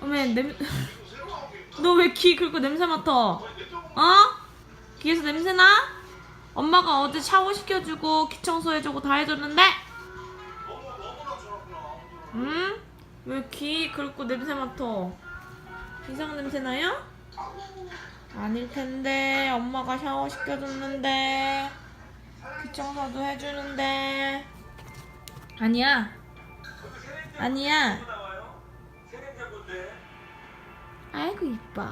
어메 냄. 너 왜 귀 긁고 냄새 맡아? 어? 귀에서 냄새 나? 엄마가 어제 샤워 시켜주고 귀 청소해주고 다 해줬는데? 응? 왜 귀 긁고 냄새 맡아? 이상한 냄새 나요? 아닐 텐데 엄마가 샤워 시켜줬는데 귀 청소도 해주는데 아니야. 아니야. 아이고 이뻐.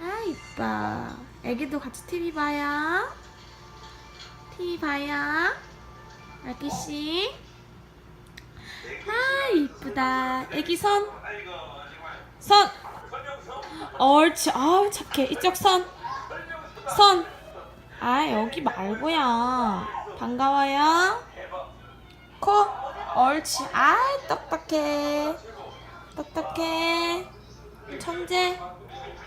아 이뻐. 애기도 같이 TV 봐요. TV 봐요. 아기 씨. 아 이쁘다. 애기 손. 손! 옳지 아우 착해. 이쪽 손. 손! 아 여기 말고요 반가워요. 코 옳지 아 똑똑해 똑똑해 천재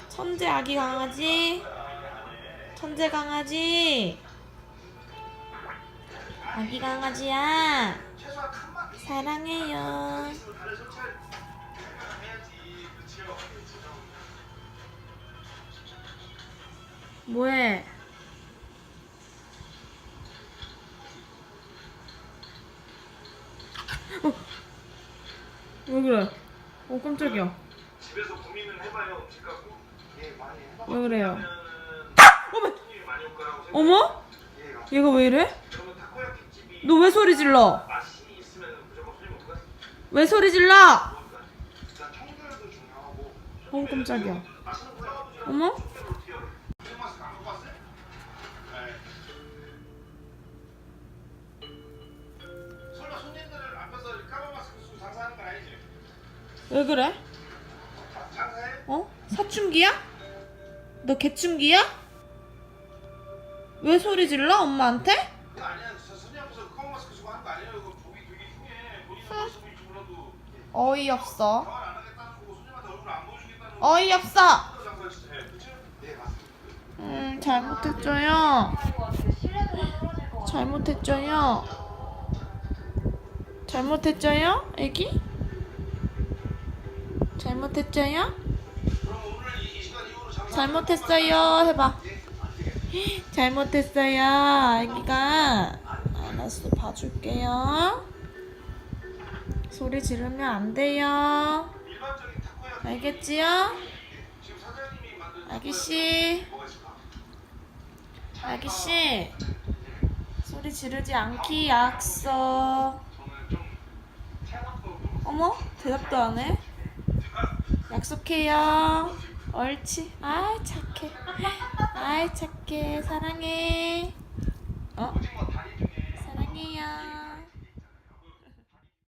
천재 아기 강아지 천재 강아지 아기 강아지야. 사랑해요. 뭐해 왜 그래 어 깜짝이야 집에서 고민을 해봐요. 음식 갖고. 예, 많이 해봐. 왜 그래요 어머. 많이 올 거라고 생각. 어머 얘가. 얘가 왜 이래 그러면 타코야키 집이 너 왜 소리 질러 맛이 있으면 무조건 손님 못 가. 왜 소리 질러 그러니까 일단 청결도 중요하고. 어 깜짝이야 맛있는. 어머 왜 그래? 어? 사춘기야? 너 개춘기야? 왜 소리 질러 엄마한테? 어이없어. 어이없어. 음 잘못했죠요. 잘못했죠요. 잘못했죠요 애기 잘못했죠요? 잘못했어요. 해봐. 잘못했어요 애기가. 알았어 봐줄게요. 소리 지르면 안 돼요. 알겠지요? 아기씨? 아기씨. 소리 지르지 않기 약속. 어머 대답도 안 해? 약속해요. 옳지. 아 착해. 아 착해. 사랑해. 어? 사랑해요.